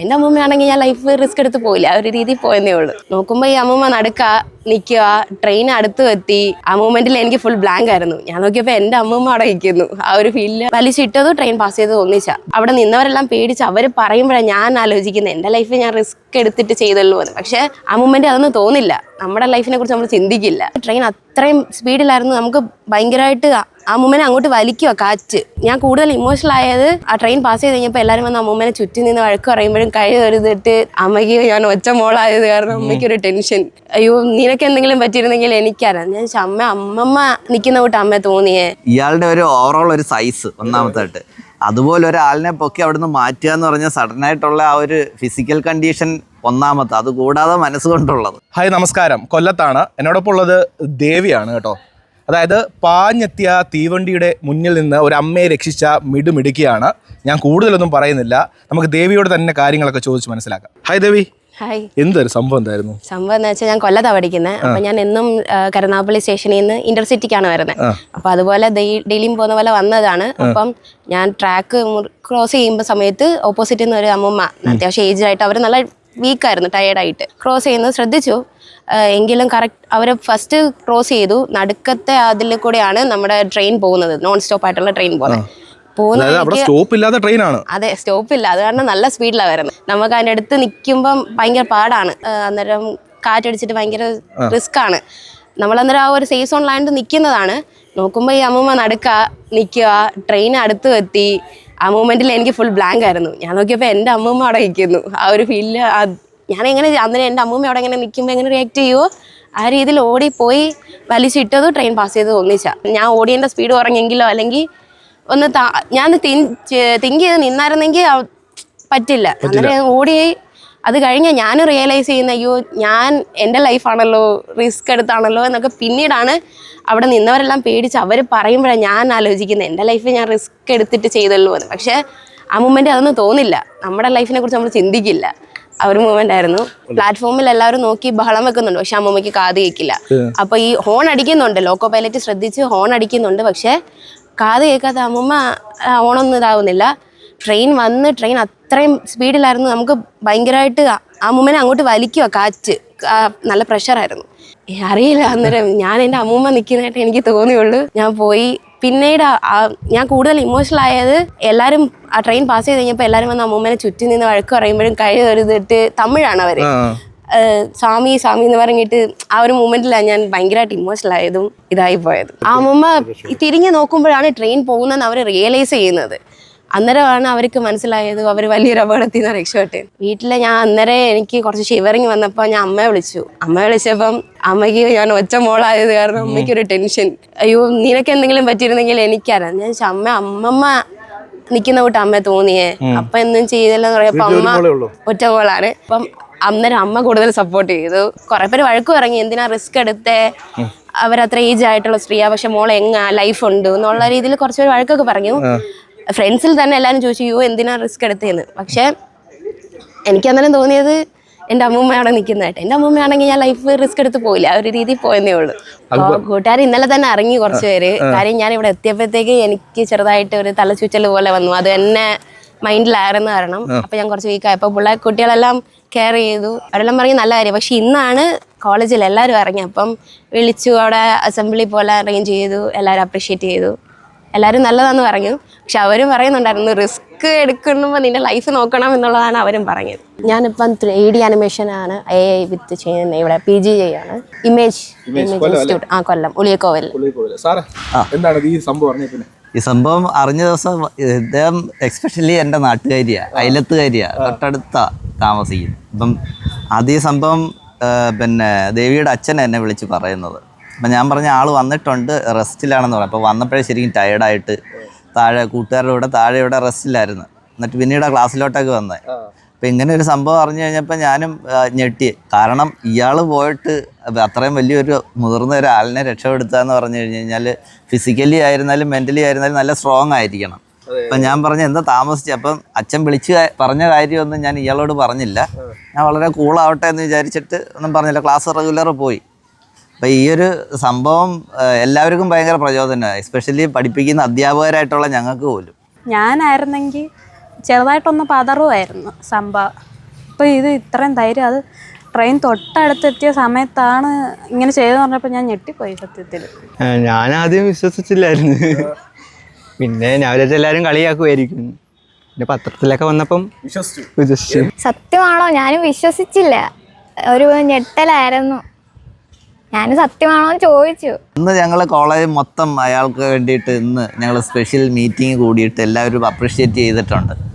എന്റെ അമ്മൂമ്മയാണെങ്കിൽ ഞാൻ life risk എടുത്ത് പോയില്ല. ആ ഒരു രീതിയിൽ പോയെന്നേ ഉള്ളൂ. നോക്കുമ്പോൾ ഈ അമ്മൂമ്മ നടക്ക നിൽക്കുക ട്രെയിൻ അടുത്ത് എത്തി. ആ മൂമെന്റിൽ എനിക്ക് ഫുൾ ബ്ലാങ്ക് ആയിരുന്നു. ഞാൻ നോക്കിയപ്പോൾ എന്റെ അമ്മൂമ്മ അവിടെ നിൽക്കുന്നു ആ ഒരു ഫീലിൽ വലിച്ചിട്ടതും ട്രെയിൻ പാസ് ചെയ്തത് ഒന്നിച്ച. അവിടെ നിന്നവരെല്ലാം പേടിച്ച് അവർ പറയുമ്പോഴാണ് ഞാൻ ആലോചിക്കുന്നത് എന്റെ ലൈഫ് ഞാൻ റിസ്ക് എടുത്തിട്ട് ചെയ്തല്ലോ എന്ന്. പക്ഷേ ആ മൂമെന്റ് അതൊന്നും തോന്നില്ല. നമ്മുടെ ലൈഫിനെ കുറിച്ച് നമ്മൾ ചിന്തിക്കില്ല. ട്രെയിൻ അത്രയും സ്പീഡിലായിരുന്നു നമുക്ക് ഭയങ്കരമായിട്ട് ആ മൂമ്മനെ അങ്ങോട്ട് വലിക്കുക കാറ്റ്. ഞാൻ കൂടുതൽ ഇമോഷണൽ ആയത് ആ ട്രെയിൻ പാസ് ചെയ്ത് കഴിഞ്ഞപ്പോൾ എല്ലാവരും വന്ന് ആ മൂമ്മനെ ചുറ്റി നിന്ന് വഴക്ക് പറയുമ്പോഴും കഴി കരുതിട്ട് അമ്മയ്ക്ക് ഞാൻ ഒച്ച മോളായത് കാരണം അമ്മയ്ക്ക് ഒരു ടെൻഷൻ അയ്യോ നിനക്ക് എന്തെങ്കിലും പറ്റിയിരുന്നെങ്കിൽ എനിക്കറിയാം. ഞാൻ അമ്മ അമ്മമ്മ നിൽക്കുന്ന കൂട്ട് അമ്മ തോന്നിയേ. ഇയാളുടെ ഒരു ഓവറോൾ ഒരു സൈസ് ഒന്നാമത്തായിട്ട്. അതുപോലെ ഒരാളിനെ പൊക്കി അവിടുന്ന് മാറ്റുക എന്ന് പറഞ്ഞാൽ സഡൻ ആയിട്ടുള്ള ആ ഒരു ഫിസിക്കൽ കണ്ടീഷൻ ഒന്നാമത്തെ. അത് കൂടാതെ മനസ്സുകൊണ്ടുള്ളത്. ഹായ് നമസ്കാരം. കൊല്ലത്താണ്. എന്നോടൊപ്പം ഉള്ളത് ദേവിയാണ് കേട്ടോ. അതായത് പാഞ്ഞെത്തിയ തീവണ്ടിയുടെ മുന്നിൽ നിന്ന് ഒരു അമ്മയെ രക്ഷിച്ച മിടുമിടുക്കിയാണ് ഞാൻ കൂടുതലൊന്നും പറയുന്നില്ല. നമുക്ക് ദേവിയോട് തന്നെ കാര്യങ്ങളൊക്കെ ചോദിച്ച് മനസ്സിലാക്കാം. ഹായ് ദേവി. ഹായ്. എന്തൊരു സംഭവം എന്തായിരുന്നു? സംഭവം എന്ന് വെച്ചാൽ ഞാൻ കൊല്ലത്താ പഠിക്കുന്നത് അപ്പൊ ഞാൻ എന്നും കരുനാഗപ്പള്ളി സ്റ്റേഷനിൽ നിന്ന് ഇന്റർസിറ്റിക്കാണ് വരുന്നത് അപ്പൊ അതുപോലെ ഡെയിലിയും പോകുന്ന പോലെ വന്നതാണ്. അപ്പം ഞാൻ ട്രാക്ക് ക്രോസ് ചെയ്യുമ്പോൾ സമയത്ത് ഓപ്പോസിറ്റിൽ നിന്ന് ഒരു അമ്മമ്മ അത്യാവശ്യം ഏജ് ആയിട്ട് അവർ നല്ല വീക്കായിരുന്നു ടയേർഡായിട്ട് ക്രോസ് ചെയ്യുന്നത് ശ്രദ്ധിച്ചു. എങ്കിലും കറക്റ്റ് അവരെ ഫസ്റ്റ് ക്രോസ് ചെയ്തു. നടുക്കത്തെ അതിൽ കൂടെയാണ് നമ്മുടെ ട്രെയിൻ പോകുന്നത്. നോൺ സ്റ്റോപ്പ് ആയിട്ടുള്ള ട്രെയിൻ പോകുന്നത് പോകുന്ന അതായത് അവിടെ സ്റ്റോപ്പ് ഇല്ലാത്ത ട്രെയിനാണ് അതെ സ്റ്റോപ്പ് ഇല്ല. അത് കാരണം നല്ല സ്പീഡിലാണ് വരുന്നത് നമുക്ക് അതിന്റെ അടുത്ത് നിൽക്കുമ്പം ഭയങ്കര പാടാണ്. അന്നേരം കാറ്റടിച്ചിട്ട് ഭയങ്കര റിസ്ക് ആണ്. നമ്മൾ അന്നേരം ആ ഒരു സേഫ് സോണിലാണ്ട് നിൽക്കുന്നതാണ് നോക്കുമ്പോൾ ഈ അമ്മൂമ്മ നടക്ക നിൽക്കുക ട്രെയിൻ അടുത്ത് എത്തി. ആ മൂമെന്റിൽ എനിക്ക് ഫുൾ ബ്ലാങ്ക് ആയിരുന്നു. ഞാൻ നോക്കിയപ്പോൾ എന്റെ അമ്മൂമ്മ അവിടെ നിൽക്കുന്നു ആ ഒരു ഫീലിൽ ഞാൻ എങ്ങനെ അന്നേരം എന്റെ അമ്മൂമ്മ അവിടെ എങ്ങനെ നിൽക്കുമ്പോൾ എങ്ങനെ റിയാക്ട് ചെയ്യുമോ ആ രീതിയിൽ ഓടിപ്പോയി. വലിച്ചിട്ടതും ട്രെയിൻ പാസ് ചെയ്തത് ഒന്നിച്ച. ഞാൻ ഓടിയതിന്റെ സ്പീഡ് കുറഞ്ഞെങ്കിലോ അല്ലെങ്കിൽ ഒന്ന് ഞാൻ തിങ്ക് ചെയ്ത് നിന്നായിരുന്നെങ്കിൽ പറ്റില്ല. അങ്ങനെ ഓടി അത് കഴിഞ്ഞ ഞാൻ റിയലൈസ് ചെയ്യുന്ന അയ്യോ ഞാൻ എന്റെ ലൈഫാണല്ലോ റിസ്ക് എടുത്താണല്ലോ എന്നൊക്കെ പിന്നീടാണ് അവിടെ നിന്നവരെല്ലാം പേടിച്ച് അവർ പറയുമ്പോഴാണ് ഞാൻ ആലോചിക്കുന്നത് എന്റെ ലൈഫ് ഞാൻ റിസ്ക് എടുത്തിട്ട് ചെയ്തല്ലോ എന്ന്. പക്ഷേ ആ മൂമെന്റ് അതൊന്നും തോന്നില്ല. നമ്മുടെ ലൈഫിനെ കുറിച്ച് നമ്മൾ ചിന്തിക്കില്ല. ആ ഒരു മൂവ്മെന്റ് ആയിരുന്നു. പ്ലാറ്റ്ഫോമിൽ എല്ലാവരും നോക്കി ബഹളം വെക്കുന്നുണ്ട്. പക്ഷെ അമ്മൂമ്മയ്ക്ക് കാത് കേൾക്കില്ല. അപ്പൊ ഈ ഹോൺ അടിക്കുന്നുണ്ട്. ലോക്കോ പൈലറ്റ് ശ്രദ്ധിച്ച് ഹോൺ അടിക്കുന്നുണ്ട്. പക്ഷെ കാത് കേൾക്കാത്ത അമ്മൂമ്മ ഓണൊന്നും ഇതാവുന്നില്ല. ട്രെയിൻ വന്ന് ട്രെയിൻ അത്രയും സ്പീഡിലായിരുന്നു നമുക്ക് ഭയങ്കരമായിട്ട് ആ അമ്മൂമ്മനെ അങ്ങോട്ട് വലിക്കുക കാറ്റ്. നല്ല പ്രഷറായിരുന്നു അറിയില്ല അന്നേരം ഞാൻ എന്റെ അമ്മൂമ്മ നിൽക്കുന്നതായിട്ട് എനിക്ക് തോന്നിയുള്ളൂ. ഞാൻ പോയി. പിന്നീട് ഞാൻ കൂടുതൽ ഇമോഷണൽ ആയത് എല്ലാവരും ആ ട്രെയിൻ പാസ് ചെയ്ത് കഴിഞ്ഞപ്പോൾ എല്ലാവരും വന്ന് അമ്മൂമ്മനെ ചുറ്റി നിന്ന് വഴക്ക് പറയുമ്പോഴും കഴി കരുതിട്ട് തമിഴാണ് അവർ സ്വാമി സ്വാമി എന്ന് പറഞ്ഞിട്ട് ആ ഒരു മൂമെന്റിലാണ് ഞാൻ ഭയങ്കരമായിട്ട് ഇമോഷണൽ ആയതും ഇതായി പോയത്. ആ മുമ്പ് തിരിഞ്ഞു നോക്കുമ്പോഴാണ് ട്രെയിൻ പോകുന്നതെന്ന് അവർ റിയലൈസ് ചെയ്യുന്നത്. അന്നേരമാണ് അവർക്ക് മനസ്സിലായത് അവർ വലിയൊരു അപകടത്തിൽ നിന്ന് രക്ഷപ്പെട്ടെ. വീട്ടിലെ ഞാൻ അന്നേരം എനിക്ക് കുറച്ച് ഷിവറിങ് വന്നപ്പോൾ ഞാൻ അമ്മയെ വിളിച്ചു. അമ്മയെ വിളിച്ചപ്പം അമ്മയ്ക്ക് ഞാൻ ഒറ്റ മോളായത് കാരണം അമ്മയ്ക്ക് ഒരു ടെൻഷൻ അയ്യോ നിനക്ക് എന്തെങ്കിലും പറ്റിയിരുന്നെങ്കിൽ എനിക്കറിയാം. ഞാൻ അമ്മ അമ്മമ്മ നിൽക്കുന്ന കൂട്ട് അമ്മ തോന്നിയേ. അപ്പൊ എന്തും ചെയ്തല്ലോ എന്ന് പറയപ്പോ അമ്മ ഒറ്റ മോളാണ്. അപ്പം അന്നേരം അമ്മ കൂടുതൽ സപ്പോർട്ട് ചെയ്തു. കുറെ പേര് വഴക്ക് ഇറങ്ങി എന്തിനാ റിസ്ക് എടുത്തേ? അവരത്ര ഏജ് ആയിട്ടുള്ള സ്ത്രീയാ പക്ഷെ മോളെ എങ്ങാ ലൈഫ് ഉണ്ട് എന്നുള്ള രീതിയിൽ കുറച്ച് പേര് വഴക്കൊക്കെ പറഞ്ഞു. ഫ്രണ്ട്സിൽ തന്നെ എല്ലാവരും ചോദിച്ചു യോ എന്തിനാ റിസ്ക് എടുത്തേന്ന്? പക്ഷെ എനിക്ക് അന്നേരം തോന്നിയത് എന്റെ അമ്മൂമ്മയാണ് നിൽക്കുന്നതായിട്ട് എന്റെ അമ്മൂമ്മയാണെങ്കിൽ ഞാൻ ലൈഫ് റിസ്ക് എടുത്ത് പോയില്ല. ആ ഒരു രീതിയിൽ പോയെന്നേ ഉള്ളൂ. അപ്പോൾ കൂട്ടുകാർ ഇന്നലെ തന്നെ ഇറങ്ങി കുറച്ച് പേര്. കാര്യം ഞാൻ ഇവിടെ എത്തിയപ്പോഴത്തേക്ക് എനിക്ക് ചെറുതായിട്ട് ഒരു തലച്ചുച്ചൽ പോലെ വന്നു. അത് എന്നെ മൈൻഡിലായിരുന്നു കാരണം. അപ്പൊ ഞാൻ കുറച്ച് വീക്ക് ആയപ്പോ പിള്ളേർ കുട്ടികളെല്ലാം കെയർ ചെയ്തു. അവരെല്ലാം പറഞ്ഞു നല്ല കാര്യം. പക്ഷെ ഇന്നാണ് കോളേജിൽ എല്ലാവരും ഇറങ്ങി. അപ്പം വിളിച്ചു അവിടെ അസംബ്ലി പോലെ അറേഞ്ച് ചെയ്തു. എല്ലാവരും അപ്രീഷിയേറ്റ് ചെയ്തു. എല്ലാവരും നല്ലതാന്ന് പറഞ്ഞു. പക്ഷെ അവരും പറയുന്നുണ്ടായിരുന്നു റിസ്ക് എടുക്കുമ്പോൾ നിന്റെ ലൈഫ് നോക്കണം എന്നുള്ളതാണ് അവരും പറഞ്ഞത്. ഞാനിപ്പം ത്രീ ഡി ആണ് എ ഐ വിത്ത് ചെയ്യുന്നത്. ഇവിടെ പി ജി ചെയ്യാണ് ഇമേജ് ഇമേജ് ഇൻസ്റ്റിറ്റ്യൂട്ട്. ആ കൊല്ലം. ഉളിയക്കോവൽ എന്താണ് ഈ സംഭവം ഈ സംഭവം അറിഞ്ഞ ദിവസം ഇദ്ദേഹം എക്സ്പെഷ്യലി എന്റെ നാട്ടുകാരിയാണ് അയലത്തുകാരിയാണ് തൊട്ടടുത്ത താമസിക്കുന്നത്. അപ്പം ഈ സംഭവം പിന്നെ ദേവിയുടെ അച്ഛൻ എന്നെ വിളിച്ച് പറയുന്നത്. അപ്പം ഞാൻ പറഞ്ഞ ആൾ വന്നിട്ടുണ്ട് റെസ്റ്റിലാണെന്ന് പറഞ്ഞു. അപ്പോൾ വന്നപ്പോഴേ ശരിക്കും ടയർഡായിട്ട് താഴെ കൂട്ടുകാരുടെ കൂടെ താഴെ ഇവിടെ റെസ്റ്റിലായിരുന്നു. എന്നിട്ട് പിന്നീട് ആ ക്ലാസ്സിലോട്ടൊക്കെ വന്നത് അപ്പം ഇങ്ങനെ ഒരു സംഭവം അറിഞ്ഞു കഴിഞ്ഞപ്പോൾ ഞാനും ഞെട്ടി. കാരണം ഇയാൾ പോയിട്ട് അത് അത്രയും വലിയൊരു മുതിർന്ന ഒരാളിനെ രക്ഷപ്പെടുത്തുക എന്ന് പറഞ്ഞു കഴിഞ്ഞു കഴിഞ്ഞാൽ ഫിസിക്കലി ആയിരുന്നാലും മെന്റലി ആയിരുന്നാലും നല്ല സ്ട്രോങ് ആയിരിക്കണം. അപ്പം ഞാൻ പറഞ്ഞ എന്താ താമസിച്ചു? അപ്പം അച്ഛൻ വിളിച്ച് പറഞ്ഞ കാര്യമൊന്നും ഞാൻ ഇയാളോട് പറഞ്ഞില്ല. ഞാൻ വളരെ കൂളാവട്ടെ എന്ന് വിചാരിച്ചിട്ട് ഒന്നും പറഞ്ഞില്ല. ക്ലാസ് റെഗുലർ പോയി. അപ്പം ഈ ഒരു സംഭവം എല്ലാവർക്കും ഭയങ്കര പ്രചോദനമാണ് എസ്പെഷ്യലി പഠിപ്പിക്കുന്ന അധ്യാപകരായിട്ടുള്ള ഞങ്ങൾക്ക് പോലും. ഞാനായിരുന്നെങ്കിൽ ചെറുതായിട്ടൊന്ന് പതറുമായിരുന്നു സംഭവം. അപ്പോൾ ഇത് ഇത്രയും ധൈര്യം അത് ട്രെയിൻ തൊട്ടടുത്തെത്തിയ സമയത്താണ് ഇങ്ങനെ ചെയ്തെന്ന് പറഞ്ഞപ്പോൾ ഞാൻ ഞെട്ടിപ്പോയി സത്യത്തിൽ. ഞാൻ ആദ്യം വിശ്വസിച്ചില്ലായിരുന്നു. പിന്നെ ഞാൻ വിചാരിച്ച എല്ലാവരും കളിയാക്കുമായിരിക്കും പിന്നെ പത്രത്തിലൊക്കെ വന്നപ്പം വിശ്വസിച്ചു. സത്യമാണോ? ഞാനും വിശ്വസിച്ചില്ല. ഒരു ഞെട്ടലായിരുന്നു. ഞാൻ സത്യമാണോ ചോദിച്ചു. ഇന്ന് ഞങ്ങൾ കോളേജ് മൊത്തം അയാൾക്ക് വേണ്ടിയിട്ട് ഇന്ന് ഞങ്ങൾ സ്പെഷ്യൽ മീറ്റിംഗ് കൂടിയിട്ട് എല്ലാവരും അപ്രീഷിയേറ്റ് ചെയ്തിട്ടുണ്ട്.